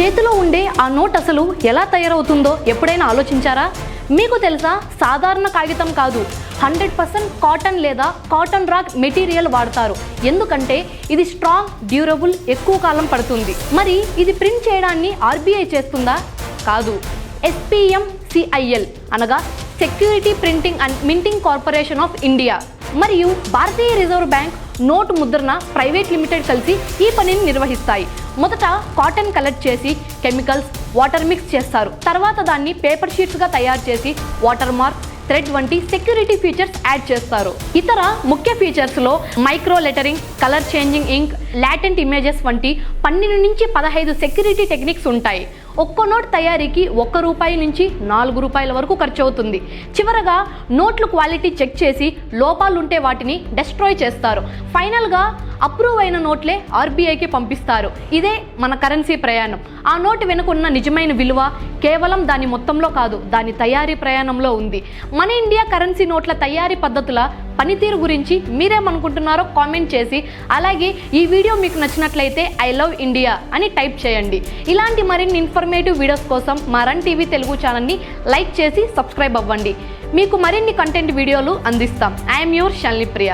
చేతిలో ఉండే ఆ నోట్ అసలు ఎలా తయారవుతుందో ఎప్పుడైనా ఆలోచించారా? మీకు తెలుసా సాధారణ కాగితం కాదు. హండ్రెడ్ పర్సెంట్ కాటన్ లేదా కాటన్ రాక్ మెటీరియల్ వాడతారు. ఎందుకంటే ఇది స్ట్రాంగ్ డ్యూరబుల్ ఎక్కువ కాలం పడుతుంది. మరి ఇది ప్రింట్ చేయడాన్ని ఆర్బీఐ చేస్తుందా? కాదు. ఎస్పీఎం సిఐఎల్ అనగా security printing and minting corporation of India. మరియు Bharatiya reserve bank note Mudran private limited కలిసి ఈ పనిని నిర్వహిస్తాయి. మొదట కాటన్ కలెక్ట్ చేసి కెమికల్స్ వాటర్ మిక్స్ చేస్తారు. తర్వాత దాన్ని పేపర్ షీట్స్గా తయారు చేసి వాటర్ మార్క్ థ్రెడ్ వంటి సెక్యూరిటీ ఫీచర్స్ యాడ్ చేస్తారు. ఇతర ముఖ్య ఫీచర్స్లో micro lettering colour changing ink latent images వంటి పన్నెండు నుంచి పదహైదు సెక్యూరిటీ టెక్నిక్స్ ఉంటాయి. ఒక్కో నోట్ తయారీకి ఒక్క రూపాయి నుంచి నాలుగు రూపాయల వరకు ఖర్చు అవుతుంది చివరగా నోట్లు క్వాలిటీ చెక్ చేసి లోపాలుంటే వాటిని డెస్ట్రాయ్ చేస్తారు. ఫైనల్గా అప్రూవ్ అయిన నోట్లే ఆర్బీఐకి పంపిస్తారు. ఇదే మన కరెన్సీ ప్రయాణం. ఆ నోటు వెనుకున్న నిజమైన విలువ కేవలం దాని మొత్తంలో కాదు దాని తయారీ ప్రయాణంలో ఉంది. మన ఇండియా కరెన్సీ నోట్ల తయారీ పద్ధతుల పనితీరు గురించి మీరేమనుకుంటున్నారో కామెంట్ చేసి అలాగే ఈ వీడియో మీకు నచ్చినట్లయితే ఐ లవ్ ఇండియా అని టైప్ చేయండి. ఇలాంటి మరిన్ని ఇన్ఫర్మేటివ్ వీడియోస్ కోసం మా రన్ టీవీ తెలుగు ఛానల్ని లైక్ చేసి సబ్స్క్రైబ్ అవ్వండి. మీకు మరిన్ని కంటెంట్ వీడియోలు అందిస్తాం. I'm your షల్నిప్రియ